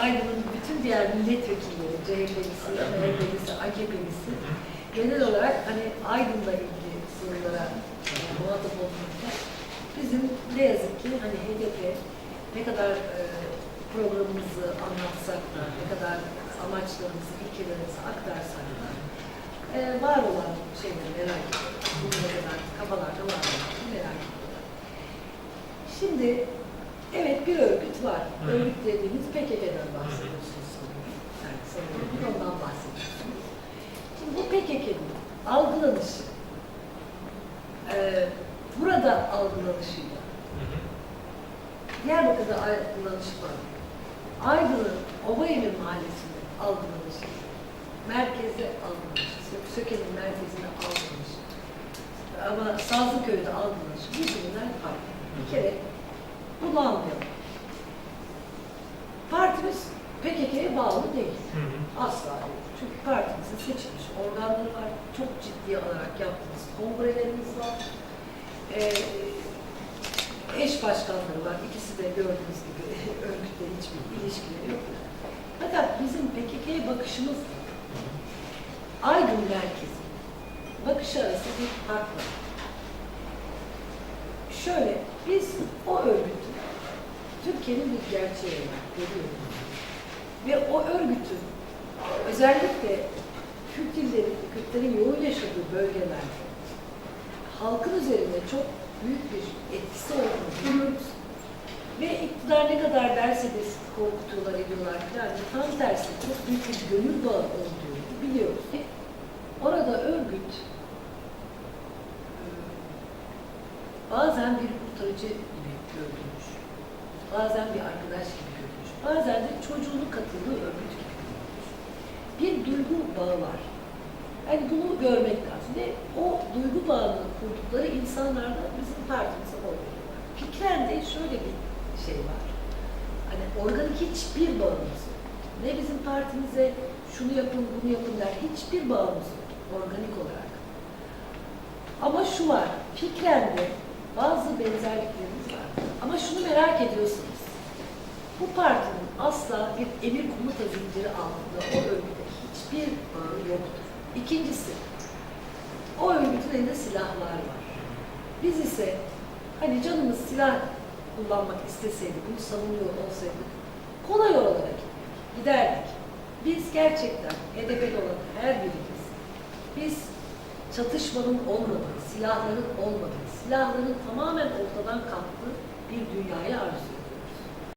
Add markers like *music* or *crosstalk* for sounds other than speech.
Aydın'ın bütün diğer milletvekilleri, CHP'lisi, MHP'lisi, AKP'lisi genel olarak hani Aydın'la ilgili sorulara muhatap olmakta bizim ne yazık ki hani HDP ne kadar e, programımızı anlatsak da, ne kadar amaçlarımızı, ilkelerimizi aktarsak da e, var olan şeyleri merak ediyorlar. Bugüne kadar kafalarda var olan merak ediyorlar. Şimdi bir örgüt var. Hı. Örgüt dediğimiz PKK'dan bahsediyorsunuz. Yani sanırım ondan bahsediyorsunuz. Şimdi bu PKK'nın algılanışı e, burada algılanışıyla Diyarbakır'da algılanışı var. Aydın'ın Obayevi mahallesinde algılanışı, merkezde algılanışı, Sö- Söke'nin merkezinde algılanışı, ama Sazlıköy'de algılanışı birbirinden farklı. Bir kere bunu anlayalım. PKK'ye bağlı değil. Asla değil. Çünkü partimizin seçilmiş organları var. Çok ciddi olarak yaptığımız kongrelerimiz var. Ee, eş başkanları var. İkisi de gördüğünüz gibi *laughs* örgütle hiçbir ilişkileri yok. Fakat bizim PKK'ye bakışımız Aydın merkezi. Bakış arası bir fark var. Şöyle, biz o örgütü Türkiye'nin bir gerçeği olarak görüyoruz. Ve o örgütün özellikle Kürtlerin, Kürtlerin yoğun yaşadığı bölgelerde halkın üzerinde çok büyük bir etkisi olduğunu biliyoruz. Ve iktidar ne kadar derse de korkutuyorlar, ediyorlar falan. Tam tersi çok büyük bir gönül bağı olduğunu biliyoruz. Orada örgüt bazen bir kurtarıcı gibi görülmüş. Bazen bir arkadaş gibi görülmüş. Bazen de çocuğunu katıldığı örgüt gibi. Bir duygu bağı var. Yani bunu görmek lazım. Ve o duygu bağını kurdukları insanlar da bizim partimize veriyorlar. Fikren de şöyle bir şey var. Hani organik hiçbir bağımız yok. Ne bizim partimize şunu yapın, bunu yapın der. Hiçbir bağımız yok organik olarak. Ama şu var, fikren de bazı benzerliklerimiz var. Ama şunu merak ediyorsunuz. Bu partinin asla bir emir komuta zinciri altında o örgüte hiçbir bağı yoktur. İkincisi, o örgütün elinde silahlar var. Biz ise hani canımız silah kullanmak isteseydi, bunu savunuyor olsaydık kolay olarak giderdik. Biz gerçekten HDP'li olan her birimiz, biz çatışmanın olmadığı, silahların olmadığı, silahların tamamen ortadan kalktığı bir dünyayı arzu